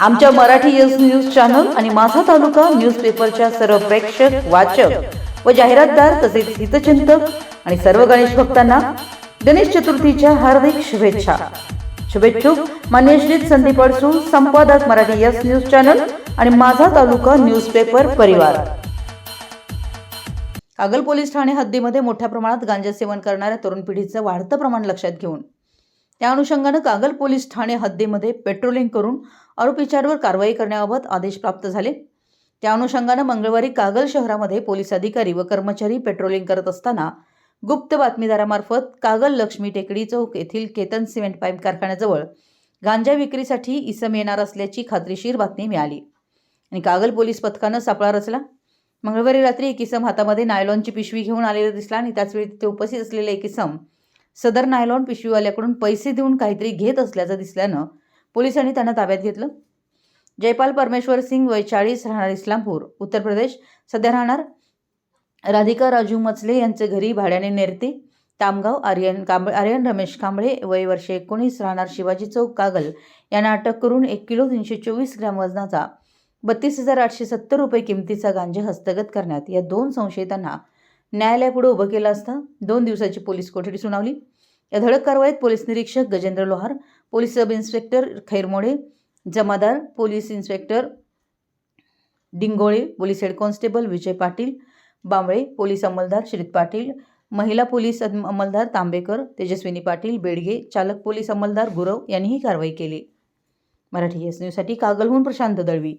आमच्या Marathi yes news channel आणि माझा तालुका न्यूजपेपरच्या सर्व प्रेक्षक वाचक व जाहिरातदार तसेच हितचिंतक आणि सर्व गणेश भक्तांना गणेश चतुर्थीच्या हार्दिक शुभेच्छा. शुभेच्छुक मान्य श्री संदीप अडसूळ संपादक मराठी एस न्यूज चॅनल आणि माझा तालुका न्यूजपेपर परिवार. कागल पोलीस ठाणे हद्दीमध्ये मोठ्या प्रमाणात गांजा सेवन करणाऱ्या तरुण पिढीचं वाढतं प्रमाण लक्षात घेऊन. त्या अनुषंगानं कागल पोलीस ठाणे हद्दीमध्ये पेट्रोलिंग करून आरोपींच्यावर कारवाई करण्याबाबत आदेश प्राप्त झाले. त्या अनुषंगानं मंगळवारी कागल शहरामध्ये पोलीस अधिकारी व कर्मचारी पेट्रोलिंग करत असताना गुप्त बातमीदारामार्फत कागल लक्ष्मी टेकडी चौक येथील केतन सिमेंट पाईप कारखान्याजवळ गांजा विक्रीसाठी इसम येणार असल्याची खात्रीशीर बातमी मिळाली आणि कागल पोलीस पथकानं सापळा रचला. मंगळवारी रात्री एक इसम हातामध्ये नायलॉनची पिशवी घेऊन आलेला दिसला आणि त्याचवेळी तिथे उपस्थित असलेले एक इसम सदर नायलॉन पिशवीवाल्याकडून पैसे देऊन काहीतरी घेत असल्याचं दिसल्यानं पोलिसांनी त्यांना ताब्यात घेतलं. जयपाल परमेश्वर सिंग वय चाळीस राहणार इस्लामपूर उत्तर प्रदेश. सध्या राहणार राधिका राजू मचले यांचे घरी भाड्याने नेरते तामगाव आर्यन कांबळे आर्यन रमेश कांबळे वय वर्षे एकोणीस राहणार शिवाजी चौक कागल. यांना अटक करून एक किलो तीनशे चोवीस ग्रॅम वजनाचा बत्तीस हजार आठशे सत्तर रुपये किमतीचा गांजा हस्तगत करण्यात या दोन संशयितांना न्यायालयापुढे उभं केलं असता. दोन दिवसाची पोलीस कोठडी सुनावली. या धडक कारवाईत पोलीस निरीक्षक Gajendra Lohar police sub inspector Khairmode जमादार police inspector Dingole police head constable Vijay Patil Bambale police अंमलदार श्रीत Patil महिला पोलीस अंमलदार तांबेकर तेजस्विनी पाटील बेडगे चालक पोलीस अंमलदार गुरव यांनी ही कारवाई केली. मराठी एस न्यूजसाठी कागलहून प्रशांत दळवी.